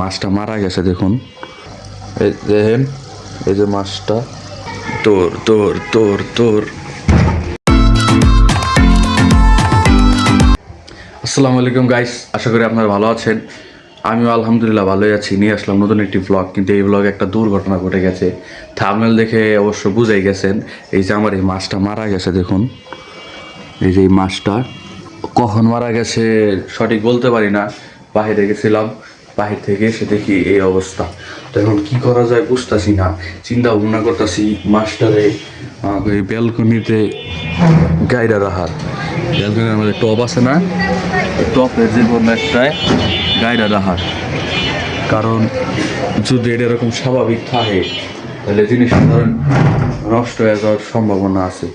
মাছটা মারা গেছে, দেখুন। এই দেখেন, এই যে মাছটা। তোর তোর তোর তোর। আসসালামু আলাইকুম গাইস আশা করি আপনারা ভালো আছেন। আমিও আলহামদুলিল্লাহ ভালোই আছি। নিয়ে আসলাম নতুন একটি ব্লগ কিন্তু এই ব্লগে একটা দুর্ঘটনা ঘটে গেছে। থামনেল দেখে অবশ্য বুঝাই গেছেন, এই যে আমার এই মাছটা মারা গেছে, দেখুন। এই যে এই মাছটা কখন মারা গেছে, সঠিক বলতে পারি না বাহিরে গেছিলাম। বাহির থেকে এসে দেখি এই অবস্থা। তো এখন কি করা যায় বুঝতেছি না। চিন্তা ভাবনা করতেছি মাস্টারে ওই ব্যালকনিতে গাইডা রাখার ব্যালকনির আমাদের টপ আছে না? টপের যে কোনো একটায় গাইডা রাখার কারণ যদি এটা এরকম স্বাভাবিক থাকে, তাহলে জিনিসটা ধরেন নষ্ট হয়ে যাওয়ার সম্ভাবনা আছে।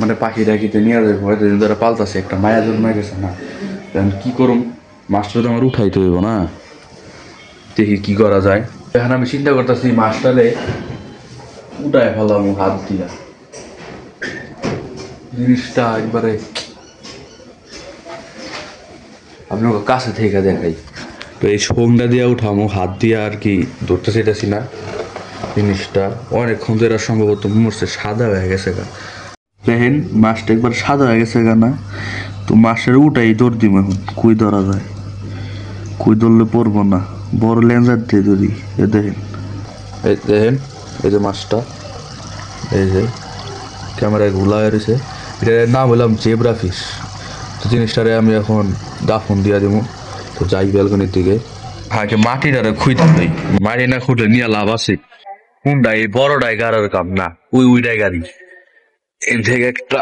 মানে পাখি ডাকিতে নিয়ে যাবে হয়তো যদি তারা পাল্টাছে একটা মায়া জন্মে গেছে না। এখন কি মাছটা তো আমার উঠাইতে হইব না। দেখি কি করা যায়। এখন আমি চিন্তা করতেছি, মাছটারে উঠায় ফেলাম হাত দিয়া। জিনিসটা একবারে আপনার কাছে থেকে দেখাই। তো এই সোংটা দিয়ে উঠামো হাত দিয়ে আর কি ধরতে চাইতেছি না। জিনিসটা অনেকক্ষণ ধরে সম্ভবত মরছে, সাদা হয়ে গেছে গা। দেখেন, মাছটা একবার সাদা হয়ে গেছে গা না। তো মাছের উঠাই দৌড় দিব এখন, কুই ধরা যায়? কুই ধরলে পড়ব না? বড় লেন্সার দিয়ে ধরি এ দেখেন। এই দেখেন এই যে মাছটা এই যে ক্যামেরায় ঘুলা রয়েছে। এটার নাম হলাম জেব্রা ফিশ। তো জিনিসটারে আমি এখন দাফন দিয়া দিব। তো যাই ব্যালকনির দিকে। আগে মাটিটারে খুঁজতে দেই। মাটি না খুঁটলে নিয়ে লাভ আছে। কোনটা এই বড়টাই গাড়ার কাম না উই উইটাই গাড়ি এর থেকে একটা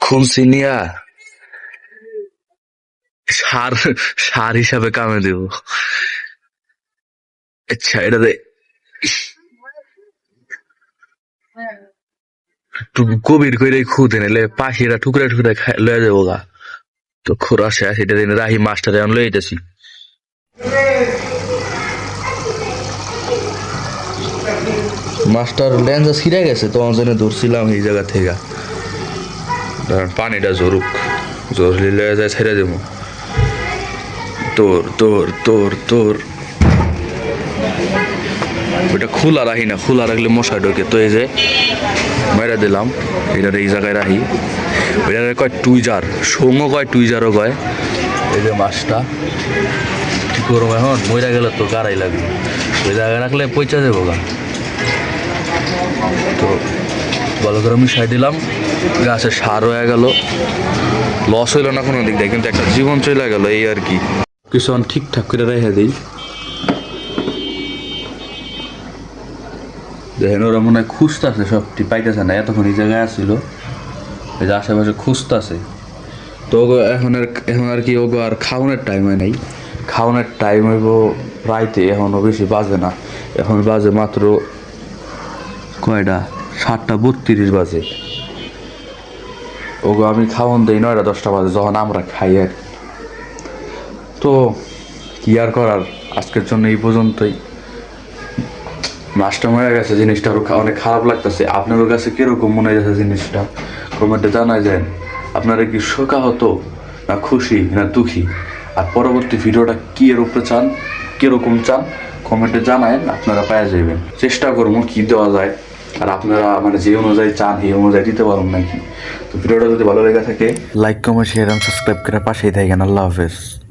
খুনসি নিয়া। সার সার হিসাবে কামে দেব। আচ্ছা এটা দে। গভীর করে খুঁজে নিলে পাখিরা টুকরে টুকরে লয়ে যাব গা। তো খোরা শেষ এটা দিন রাহি মাস্টারে আমি লয়ে যেতেছি মাস্টার লেন্সা ছিঁড়ে গেছে তখন জন্য ধরছিলাম এই জায়গা থেকে। পানিটা জরুক জরুরি লয়ে যায়, ছেড়ে দেবো। তোর তোর তোর তোর। ওইটা খোলা রাখি না, খোলা রাখলে মশা ঢোকে, তো এই যে মেরা দিলাম এটার এই জায়গায় রাখি। ওইটারে কয় টুইজার সৌমও কয় টুইজারও কয়। এই যে মাছটা, কি করব এখন? মইরা গেলে তো গাড়াই লাগবে। ওই জায়গায় রাখলে পয়সা দেবো গা। তো ভালো করে মিশাই দিলাম, গাছে সার হয়ে গেল। লস হইল না কোনো দিক দিয়ে, কিন্তু একটা জীবন চলে গেল, এই আর কি। কিছু ঠিকঠাক করে রেখে দিই। দেখেন, ওরা মনে হয় খুঁজতেছে সবটি, পাইতেছে না, এতক্ষণ এই জায়গায় আসছিল এই যে আশেপাশে খুঁজতেছে তো এখন আর এখন আর কি ওগো আর খাওয়ানোর টাইম হয় নাই। খাওয়ানোর টাইম হইব রাইতে এখনও বেশি বাজে না। এখন বাজে মাত্র কয়টা? সাতটা বত্রিশ বাজে। ওগো, আমি খাওয়ান দিই নয়টা দশটা বাজে, যখন আমরা খাই আর কি। তো কি আর করার? আজকের জন্য এই পর্যন্তই। মাছটা মরে গেছে, জিনিসটা অনেক খারাপ লাগতেছে। আপনাদের কাছে কীরকম মনে গেছে জিনিসটা? কমেন্টে জানাই যায় আপনারা কি শোকা হতো না খুশি না দুঃখী? আর পরবর্তী ভিডিওটা কি এর উপরে চান? কীরকম চান? কমেন্টে জানায়েন, আপনারা পাওয়া যাবেন চেষ্টা করব কি দেওয়া যায়। আর আপনারা মানে যে অনুযায়ী চান এই অনুযায়ী দিতে পারুন নাকি? তো ভিডিওটা যদি ভালো লেগে থাকে লাইক কমেন্ট শেয়ার সাবস্ক্রাইব করে পাশেই থাকেন। আল্লাহ হাফেজ।